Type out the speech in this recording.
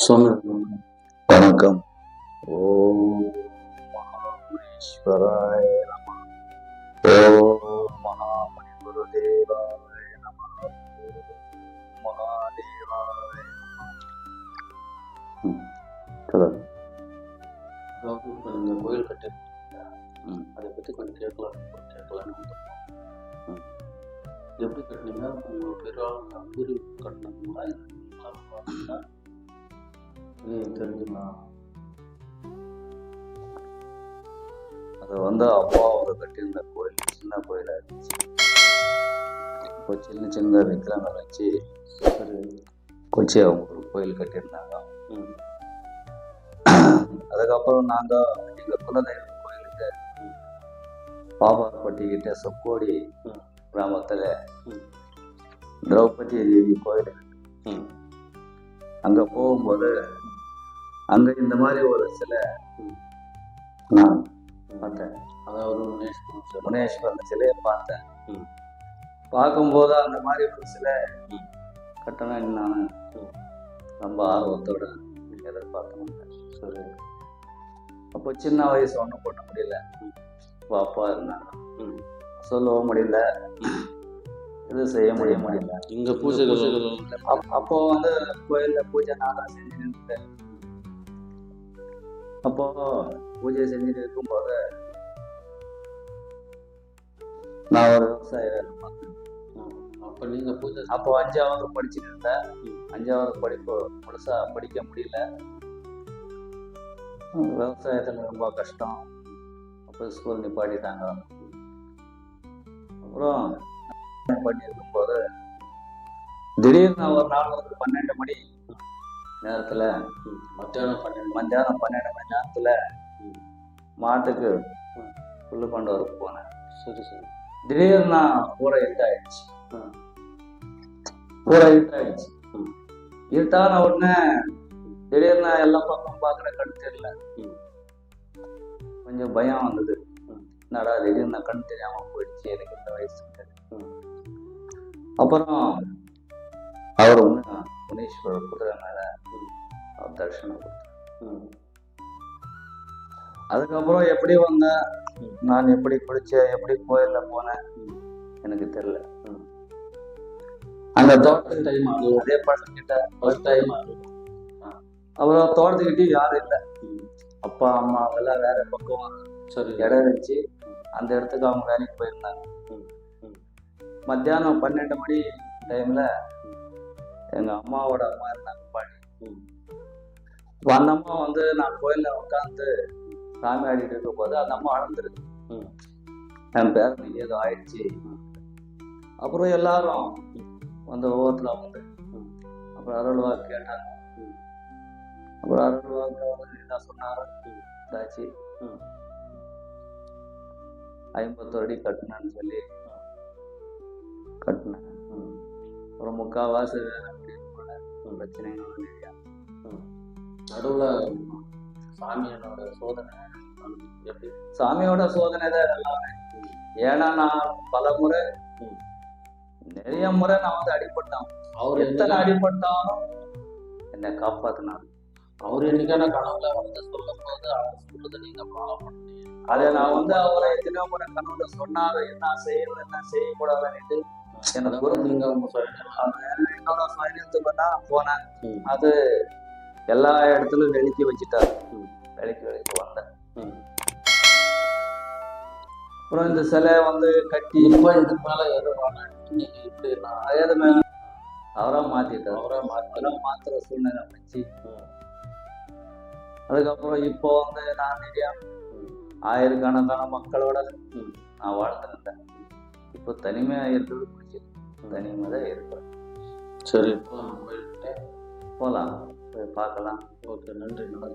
சுவாமி வணக்கம் ஓம் மகாமணீஸ்வராய நம ஓம் மகாமணி குருதேவாய நம ஓம் மகாதேவாய நம சொல்லுங்க அதாவது இப்போ நீங்கள் கோயில் கட்டிருக்கீங்க ம். அதை பற்றி கொஞ்சம் கேட்கலாம் கேட்கலான்னு வந்திருக்கோம். ம். எப்படி கட்டினீங்க உங்கள் பெருவாள் நம்பூரி கட்டினீங்களா இல்லை நீங்களா பார்த்தீங்களா வெளியே தெரிஞ்சுக்கலாம் அது வந்து அப்பா அவங்க கட்டியிருந்த கோயில் சின்ன கோயிலாக இருந்துச்சு. இப்போ சின்ன சின்ன விக்கிரங்கள் வச்சு சரி கொச்சி அவங்க ஒரு கோயில் கட்டியிருந்தாங்க. அதுக்கப்புறம் நாங்கள் எங்கள் குலதெய்வ கோயிலுக்கு பாபாப்பட்டி கிட்ட சொக்கோடி. கிராமத்தில். திரௌபதி தேவி கோயில் அங்கே போகும்போது அங்கே இந்த மாதிரி ஒரு சிலை. நான் பார்த்தேன் அதாவது சார் முனேஸ்வரன் சிலையை பார்த்தேன். பார்க்கும்போது அந்த மாதிரி ஒரு சிலை. கட்டணும் நான். ரொம்ப ஆர்வத்தோட எதிர்பார்த்தேன் சரி அப்போ சின்ன வயசு ஒன்றும் பண்ண முடியல. அப்போ இருந்தாங்க சொல்லவும் முடியல இது செய்ய முடிய முடியல இங்கே பூஜைகள் அப்- அப்போ வந்து கோயில்ல பூஜை நான் இருந்தேன் அப்போ பூஜை செஞ்சுட்டு இருக்கும்போது நான் ஒரு விவசாய வேலை பார்த்தேன். அப்போ நீங்கள் பூஜை அப்போ அஞ்சாவது படிச்சுட்டு இருந்தேன். அஞ்சாவது படிப்பு முழுசா படிக்க முடியல. விவசாயத்தில் ரொம்ப கஷ்டம். அப்போ ஸ்கூல் நிப்பாட்டிட்டாங்க. அப்புறம் பண்ணி இருக்கும்போது திடீர்னு ஒரு நாள் வந்து பன்னெண்டு மணி நேரத்தில். மத்தியானம் பன்னெண்டு மத்தியானம் பன்னெண்டு மணி நேரத்தில். மாட்டுக்கு. புல்லு கொண்டு வர போனேன் சரி சரி திடீர்னு நான் பூரா இருட்டாயிடுச்சு. பூரா இருட்டாயிடுச்சு. இருட்டான உடனே திடீர்னு எல்லா பக்கம் பார்க்குற கண் தெரியல. கொஞ்சம் பயம் வந்தது. என்னடா திடீர்னு கண் தெரியாம போயிடுச்சு எனக்கு இந்த வயசுக்கு ம். அப்புறம் அவர் முன்ன முனீஸ்வரர் குதிரை மேல ம். அவர் தரிசனம் கொடுத்தார் ம். அதுக்கப்புறம் எப்படி வந்தேன். நான் எப்படி குளிச்சேன் எப்படி கோயில்ல போனேன். எனக்கு தெரியல. அந்த தோட்டத்து டைம் அது அதே பழக்கிட்ட ஃபர்ஸ்ட் டைம் அது அப்புறம் தோட்டத்துக்கிட்டே யாரும் இல்லை. அப்பா அம்மா எல்லாம் வேற பக்கம் சரி. இடம் இருந்துச்சு. அந்த இடத்துக்கு அவங்க வேலைக்கு போயிருந்தாங்க. மத்தியானம் பன்னெண்டு மணி டைம்ல எங்க அம்மாவோட அம்மா இருந்தாங்க பாடி அந்த அம்மா வந்து நான் கோயில்ல உட்காந்து சாமி ஆடிட்டு இருக்கும் போது அந்த அம்மா அழுந்துருக்கு. என் பேரனுக்கு ஏதோ ஆயிடுச்சு அப்புறம் எல்லாரும் வந்து ஒவ்வொருத்தரா வந்து. அப்புறம் அருள்வா கேட்டாங்க. அப்புறம் அருள்வா என்ன சொன்னாரு தாச்சி. ஐம்பத்தோரு அடி கட்டினேன்னு சொல்லி கட்டினேன். ஒரு முக்கால்வாசி வேலை அப்படின்னு நடுவுல சாமியனோட சோதனை. சாமியோட சோதனை தான் எல்லாமே ஏன்னா நான் பல முறை. நிறைய முறை நான் வந்து அடிபட்டேன். அவர் எத்தனை அடிபட்டாலும் என்னை காப்பாத்தினார். அவர் என்னைக்கான கனவுல வந்து சொல்லும் போது அவர் சொல்றதை நீங்க ஃபாலோ பண்ணீங்க அதை நான் வந்து அவரை எத்தனையோ முறை கனவுல சொன்னாரு. என்ன செய்யணும் என்ன செய்யக்கூடாதுன்னுட்டு எனக்கு அதாவது நீங்க உங்க சொல்லுங்க என்னோட பயணத்துக்கு தான் போனேன். அது எல்லா இடத்துலயும் வெளிக்கி வச்சுட்டாரு ம். வெளிக்கி வெளிக்கு வந்தேன். அப்புறம் இந்த சிலை வந்து கட்டி இப்ப இதுக்கு மேல எது வேணாம் நீங்க இப்படி நான் அதே மாதிரி அவரா மாத்திட்டாரு அவரை மாத்தி அவரா மாத்துற சூழ்நிலை ம். அதுக்கப்புறம் இப்போ வந்து நான் நிறைய. ஆயிரக்கணக்கான மக்களோட. நான் வாழ்ந்துருந்தேன் இப்போ தனிமையா இருக்கிறது பிடிச்சது தனிமை தான் இருக்கிறேன் சரி இப்போ நம்ம போயிட்டு போகலாம் பார்க்கலாம். ஓகே நன்றி நல்லா